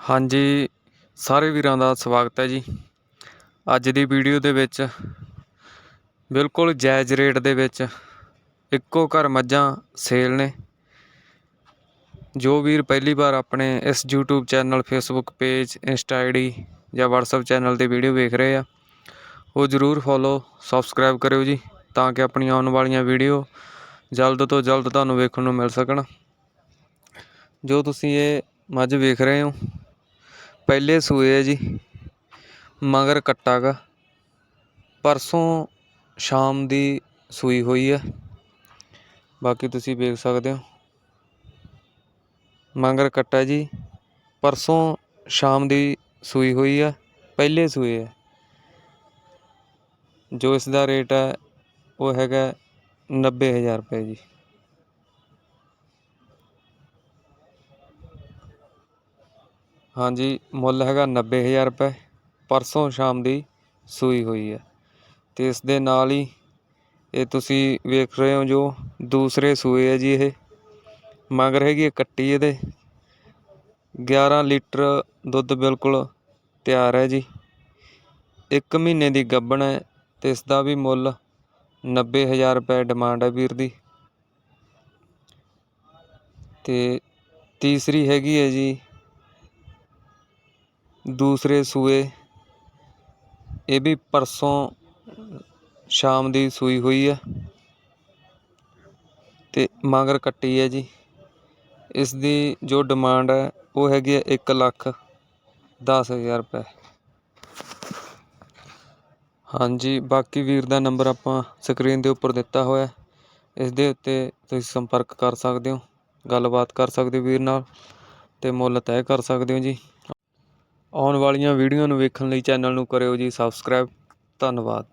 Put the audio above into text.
ਹਾਂਜੀ, ਸਾਰੇ ਵੀਰਾਂ ਦਾ ਸਵਾਗਤ ਹੈ ਜੀ। ਅੱਜ ਦੀ ਵੀਡੀਓ ਦੇ ਵਿੱਚ ਬਿਲਕੁਲ ਜਾਇਜ਼ ਰੇਟ ਦੇ ਵਿੱਚ ਇੱਕੋ ਘਰ ਮੱਝਾਂ ਸੇਲ ਨੇ। ਜੋ ਵੀਰ ਪਹਿਲੀ ਵਾਰ ਆਪਣੇ ਇਸ YouTube channel, Facebook page insta ID ਜਾਂ WhatsApp ਚੈਨਲ ਤੇ ਵੀਡੀਓ ਵੇਖ ਰਹੇ ਆ, ਉਹ ਜਰੂਰ ਫੋਲੋ ਸਬਸਕ੍ਰਾਈਬ ਕਰਿਓ ਜੀ, ਤਾਂ ਕਿ ਆਪਣੀਆਂ ਆਉਣ ਵਾਲੀਆਂ ਵੀਡੀਓ ਜਲਦ ਤੋਂ ਜਲਦ ਤੁਹਾਨੂੰ ਵੇਖਣ ਨੂੰ ਮਿਲ ਸਕਣ। ਜੋ ਤੁਸੀਂ ਇਹ ਮੱਝ ਵੇਖ ਰਹੇ ਹੋ ਪਹਿਲੇ ਸੂਏ ਹੈ ਜੀ, ਮਗਰ ਕੱਟਾ ਗਾ। ਪਰਸੋਂ ਸ਼ਾਮ ਦੀ ਸੂਈ ਹੋਈ ਹੈ ਬਾਕੀ ਤੁਸੀਂ ਵੇਖ ਸਕਦੇ ਹੋ। ਮਗਰ ਕੱਟਾ ਜੀ, ਪਰਸੋਂ ਸ਼ਾਮ ਦੀ ਸੂਈ ਹੋਈ ਹੈ ਪਹਿਲੇ ਸੂਏ ਹੈ ਜੋ ਇਸ ਦਾ ਰੇਟ ਹੈ ਉਹ ਹੈਗਾ 90000 ਰੁਪਏ ਜੀ। ਹਾਂਜੀ, ਮੁੱਲ ਹੈਗਾ 90000 ਰੁਪਏ। ਪਰਸੋਂ ਸ਼ਾਮ ਦੀ ਸੂਈ ਹੋਈ ਹੈ। ਤੇ ਇਸ ਦੇ ਨਾਲ ਹੀ ਇਹ ਤੁਸੀਂ ਵੇਖ ਰਹੇ ਹੋ ਜੋ ਦੂਸਰੇ ਸੂਏ ਹੈ ਜੀ ਇਹ। ਮਗਰ ਹੈਗੀ ਹੈ ਕੱਟੀ ਇਹਦੇ। 11 ਲੀਟਰ ਦੁੱਧ ਬਿਲਕੁਲ ਤਿਆਰ ਹੈ ਜੀ। 1 ਮਹੀਨੇ ਦੀ ਗੱਬਣ ਹੈ ਤੇ ਇਸ ਦਾ ਵੀ ਮੁੱਲ 90000 ਰੁਪਏ ਡਿਮਾਂਡ ਹੈ ਵੀਰ ਦੀ। ਤੇ ਤੀਸਰੀ ਹੈਗੀ ਹੈ ਜੀ ਦੂਸਰੇ ਸੂਏ। ਇਹ ਵੀ ਪਰਸੋਂ ਸ਼ਾਮ ਦੀ ਸੂਈ ਹੋਈ ਹੈ। ਤੇ ਮਗਰ ਕੱਟੀ ਹੈ ਜੀ। ਇਸ ਦੀ ਜੋ ਡਿਮਾਂਡ ਹੈ, ਉਹ ਹੈਗੀ ਹੈ 1 ਲੱਖ 10000 ਰੁਪਏ। ਹਾਂਜੀ, ਬਾਕੀ ਵੀਰ ਦਾ ਨੰਬਰ ਆਪਾਂ ਸਕਰੀਨ ਦੇ ਉੱਪਰ ਦਿੱਤਾ ਹੋਇਆ ਇਸ ਦੇ ਉੱਤੇ ਤੁਸੀਂ ਸੰਪਰਕ ਕਰ ਸਕਦੇ ਹੋ। ਗੱਲਬਾਤ ਕਰ ਸਕਦੇ ਹੋ ਵੀਰ ਨਾਲ ਤੇ ਮੁੱਲ ਤੈਅ ਕਰ ਸਕਦੇ ਹੋ ਜੀ। ਆਉਣ ਵਾਲੀਆਂ ਵੀਡੀਓ ਨੂੰ ਵੇਖਣ ਲਈ ਚੈਨਲ ਨੂੰ ਕਰਿਓ ਜੀ ਸਬਸਕ੍ਰਾਈਬ ਧੰਨਵਾਦ।